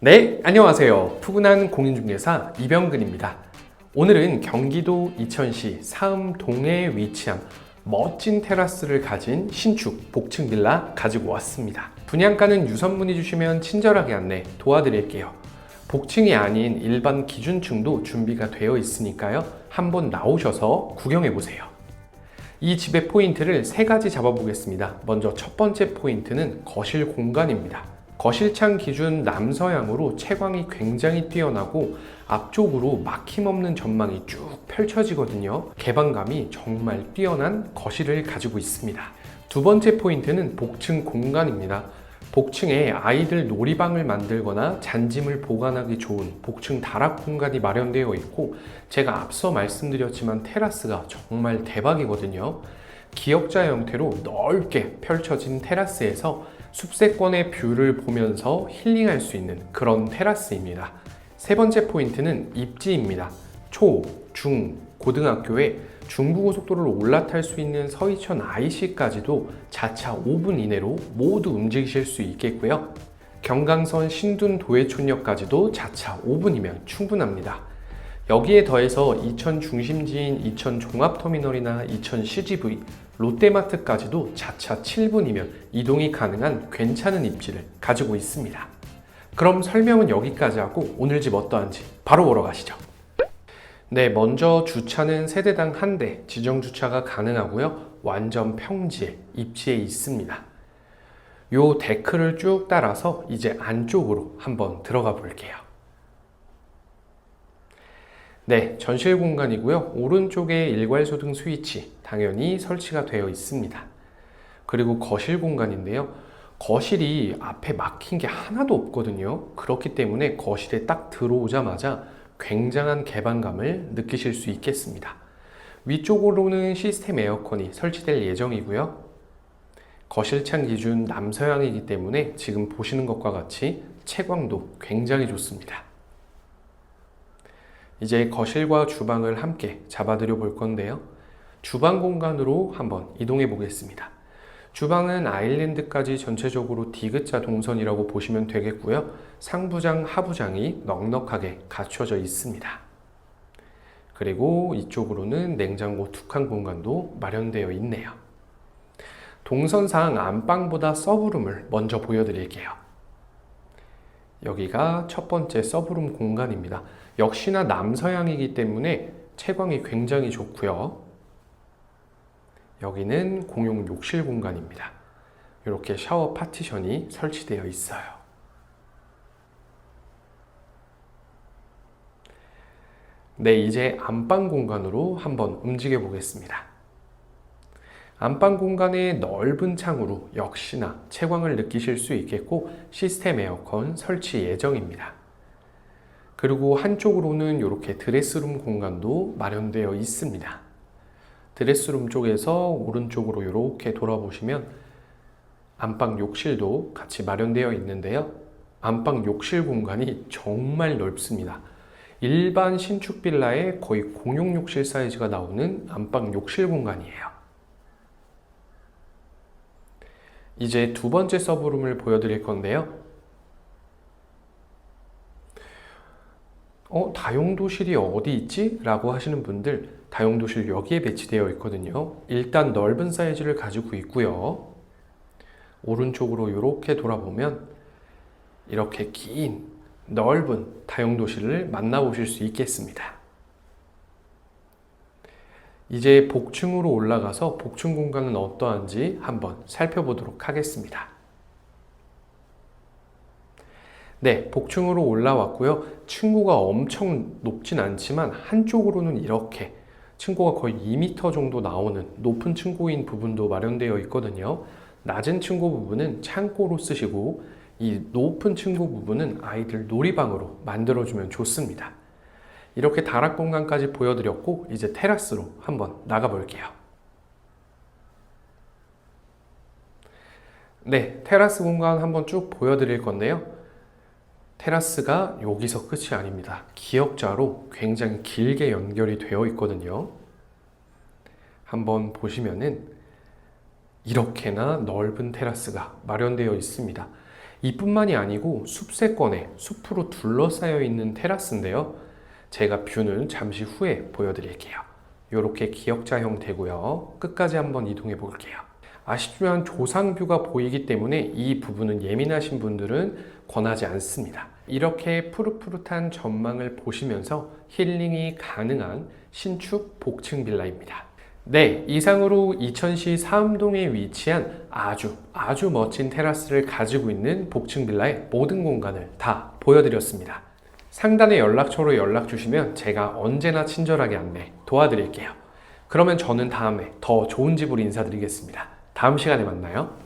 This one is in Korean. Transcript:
네, 안녕하세요. 푸근한 공인중개사 이병근입니다. 오늘은 경기도 이천시 사음동에 위치한 멋진 테라스를 가진 신축 복층 빌라 가지고 왔습니다. 분양가는 유선 문의 주시면 친절하게 안내 도와드릴게요. 복층이 아닌 일반 기준층도 준비가 되어 있으니까요. 한번 나오셔서 구경해 보세요. 이 집의 포인트를 세 가지 잡아보겠습니다. 먼저 첫 번째 포인트는 거실 공간입니다. 거실창 기준 남서향으로 채광이 굉장히 뛰어나고 앞쪽으로 막힘없는 전망이 쭉 펼쳐지거든요. 개방감이 정말 뛰어난 거실을 가지고 있습니다. 두 번째 포인트는 복층 공간입니다. 복층에 아이들 놀이방을 만들거나 잔짐을 보관하기 좋은 복층 다락 공간이 마련되어 있고 제가 앞서 말씀드렸지만 테라스가 정말 대박이거든요. 기역자 형태로 넓게 펼쳐진 테라스에서 숲세권의 뷰를 보면서 힐링할 수 있는 그런 테라스입니다. 세 번째 포인트는 입지입니다. 초, 중, 고등학교에 중부고속도로를 올라탈 수 있는 서이천 IC까지도 자차 5분 이내로 모두 움직이실 수 있겠고요. 경강선 신둔 도해촌역까지도 자차 5분이면 충분합니다. 여기에 더해서 이천 중심지인 이천 종합터미널이나 이천 CGV, 롯데마트까지도 자차 7분이면 이동이 가능한 괜찮은 입지를 가지고 있습니다. 그럼 설명은 여기까지 하고 오늘 집 어떠한지 바로 보러 가시죠. 네, 먼저 주차는 세대당 한 대 지정 주차가 가능하고요. 완전 평지에 입지에 있습니다. 요 데크를 쭉 따라서 이제 안쪽으로 한번 들어가 볼게요. 네, 전실 공간이고요. 오른쪽에 일괄소등 스위치 당연히 설치가 되어 있습니다. 그리고 거실 공간인데요. 거실이 앞에 막힌 게 하나도 없거든요. 그렇기 때문에 거실에 딱 들어오자마자 굉장한 개방감을 느끼실 수 있겠습니다. 위쪽으로는 시스템 에어컨이 설치될 예정이고요. 거실창 기준 남서향이기 때문에 지금 보시는 것과 같이 채광도 굉장히 좋습니다. 이제 거실과 주방을 함께 잡아드려 볼 건데요. 주방 공간으로 한번 이동해 보겠습니다. 주방은 아일랜드까지 전체적으로 디귿자 동선이라고 보시면 되겠고요. 상부장, 하부장이 넉넉하게 갖춰져 있습니다. 그리고 이쪽으로는 냉장고 두 칸 공간도 마련되어 있네요. 동선상 안방보다 서브룸을 먼저 보여드릴게요. 여기가 첫 번째 서브룸 공간입니다. 역시나 남서향이기 때문에 채광이 굉장히 좋고요. 여기는 공용 욕실 공간입니다. 이렇게 샤워 파티션이 설치되어 있어요. 네, 이제 안방 공간으로 한번 움직여 보겠습니다. 안방 공간의 넓은 창으로 역시나 채광을 느끼실 수 있겠고 시스템 에어컨 설치 예정입니다. 그리고 한쪽으로는 이렇게 드레스룸 공간도 마련되어 있습니다. 드레스룸 쪽에서 오른쪽으로 이렇게 돌아보시면 안방 욕실도 같이 마련되어 있는데요. 안방 욕실 공간이 정말 넓습니다. 일반 신축 빌라의 거의 공용 욕실 사이즈가 나오는 안방 욕실 공간이에요. 이제 두 번째 서브룸을 보여드릴 건데요. 어, 다용도실이 어디 있지? 라고 하시는 분들 다용도실 여기에 배치되어 있거든요. 일단 넓은 사이즈를 가지고 있고요. 오른쪽으로 이렇게 돌아보면 이렇게 긴 넓은 다용도실을 만나보실 수 있겠습니다. 이제 복층으로 올라가서 복층 공간은 어떠한지 한번 살펴보도록 하겠습니다. 네, 복층으로 올라왔고요. 층고가 엄청 높진 않지만 한쪽으로는 이렇게 층고가 거의 2m 정도 나오는 높은 층고인 부분도 마련되어 있거든요. 낮은 층고 부분은 창고로 쓰시고 이 높은 층고 부분은 아이들 놀이방으로 만들어주면 좋습니다. 이렇게 다락 공간까지 보여드렸고 이제 테라스로 한번 나가 볼게요. 네, 테라스 공간 한번 쭉 보여드릴 건데요. 테라스가 여기서 끝이 아닙니다. 기역자로 굉장히 길게 연결이 되어 있거든요. 한번 보시면은 이렇게나 넓은 테라스가 마련되어 있습니다. 이뿐만이 아니고 숲세권에 숲으로 둘러싸여 있는 테라스인데요. 제가 뷰는 잠시 후에 보여드릴게요. 이렇게 기역자 형태고요. 끝까지 한번 이동해 볼게요. 아쉽지만 조상뷰가 보이기 때문에 이 부분은 예민하신 분들은 권하지 않습니다. 이렇게 푸릇푸릇한 전망을 보시면서 힐링이 가능한 신축 복층 빌라입니다. 네, 이상으로 이천시 사음동에 위치한 아주 아주 멋진 테라스를 가지고 있는 복층 빌라의 모든 공간을 다 보여드렸습니다. 상단의 연락처로 연락 주시면 제가 언제나 친절하게 안내 도와드릴게요. 그러면 저는 다음에 더 좋은 집으로 인사드리겠습니다. 다음 시간에 만나요.